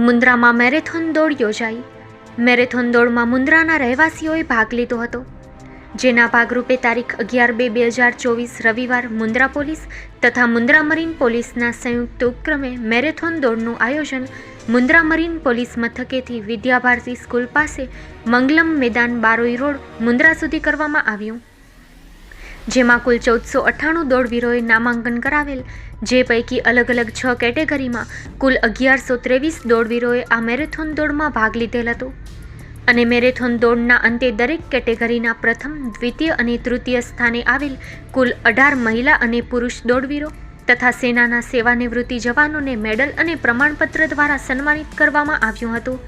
મુન્દ્રામાં marathon દોડ યોજાઈ. Marathon દોડમાં મુન્દ્રાના રહેવાસીઓએ ભાગ લીધો હતો. જેના ભાગરૂપે તારીખ અગિયાર બે બે હજાર ચોવીસ રવિવાર મુન્દ્રા પોલીસ તથા મુન્દ્રા મરીન પોલીસના સંયુક્ત ઉપક્રમે મેરેથોન દોડનું આયોજન મુન્દ્રા મરીન પોલીસ મથકેથી વિદ્યાભારતી સ્કૂલ પાસે મંગલમ મેદાન બારોઈ રોડ મુન્દ્રા સુધી કરવામાં આવ્યું. જેમાં કુલ ચૌદસો અઠ્ઠાણું દોડવીરોએ નામાંકન કરાવેલ. જે પૈકી અલગ અલગ છ કેટેગરીમાં કુલ અગિયારસો ત્રેવીસ દોડવીરોએ આ મેરેથોન દોડમાં ભાગ લીધેલ હતો. અને મેરેથોન દોડના અંતે દરેક કેટેગરીના પ્રથમ, દ્વિતીય અને તૃતીય સ્થાને આવેલ કુલ અઢાર મહિલા અને પુરુષ દોડવીરો તથા સેનાના સેવાનિવૃત્તિ જવાનોને મેડલ અને પ્રમાણપત્ર દ્વારા સન્માનિત કરવામાં આવ્યું હતું.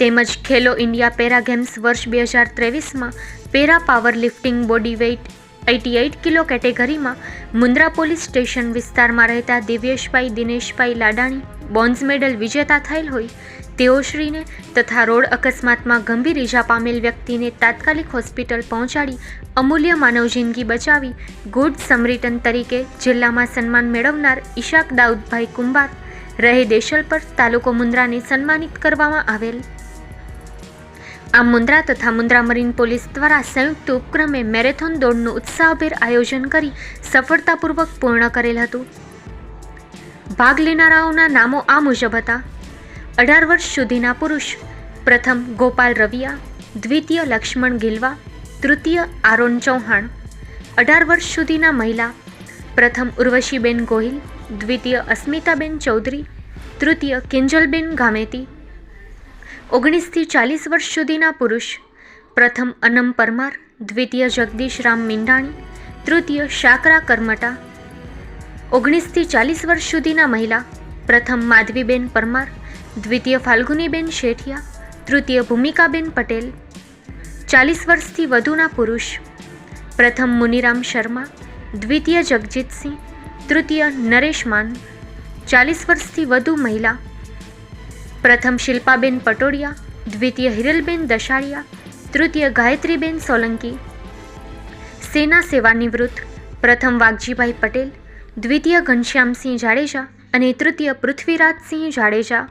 તેમજ ખેલો ઇન્ડિયા પેરા ગેમ્સ વર્ષ બે હજાર ત્રેવીસમાં para power lifting body weight eighty eight kilo કેટેગરીમાં મુન્દ્રા પોલીસ સ્ટેશન વિસ્તારમાં રહેતા દિવ્યેશભાઈ દિનેશભાઈ લાડાણી બોન્ઝ મેડલ વિજેતા થયેલ હોય તેઓશ્રીને તથા રોડ અકસ્માતમાં ગંભીર ઈજા પામેલ વ્યક્તિને તાત્કાલિક હોસ્પિટલ પહોંચાડી અમૂલ્ય માનવ જિંદગી બચાવી ગુડ સમરિટન તરીકે જિલ્લામાં સન્માન મેળવનાર ઈશાક દાઉદભાઈ કુંભાર રહે દેશલ પર તાલુકો મુન્દ્રાને સન્માનિત કરવામાં આવેલ. આ મુન્દ્રા તથા મુન્દ્રા મરીન પોલીસ દ્વારા સંયુક્ત ઉપક્રમે મેરેથોન દોડનું ઉત્સાહભેર આયોજન કરી સફળતાપૂર્વક પૂર્ણ કરેલ હતું. ભાગ લેનારાઓના નામો આ મુજબ હતા. અઢાર વર્ષ સુધીના પુરુષ, પ્રથમ ગોપાલ રવિયા, દ્વિતીય લક્ષ્મણ ગિલવા, તૃતીય આરોન ચૌહાણ. અઢાર વર્ષ સુધીના મહિલા, પ્રથમ ઉર્વશીબેન ગોહિલ, દ્વિતીય અસ્મિતાબેન ચૌધરી, તૃતીય કિંજલબેન ગામેતી ઓગણીસથી ચાલીસ વર્ષ સુધીના પુરુષ. પ્રથમ અનમ પરમાર, દ્વિતીય જગદીશ રામ મીંડાણી, તૃતીય શાકરા કરમટા. ઓગણીસથી ચાલીસ વર્ષ સુધીના મહિલા. પ્રથમ માધવીબેન પરમાર, દ્વિતીય ફાલ્ગુનીબેન શેઠિયા, તૃતીય ભૂમિકાબેન પટેલ. ચાલીસ વર્ષથી વધુના પુરુષ. પ્રથમ મુનિરામ શર્મા, દ્વિતીય જગજીતસિંહ, તૃતીય નરેશ માન. ચાલીસ વર્ષથી વધુ મહિલા. પ્રથમ શિલ્પાબેન પટોડિયા, દ્વિતીય હિરલબેન દશાળિયા, તૃતીય ગાયત્રીબેન સોલંકી. સેના સેવાનિવૃત્ત પ્રથમ વાઘજીભાઈ પટેલ, દ્વિતીય ઘનશ્યામસિંહ જાડેજા અને તૃતીય પૃથ્વીરાજસિંહ જાડેજા.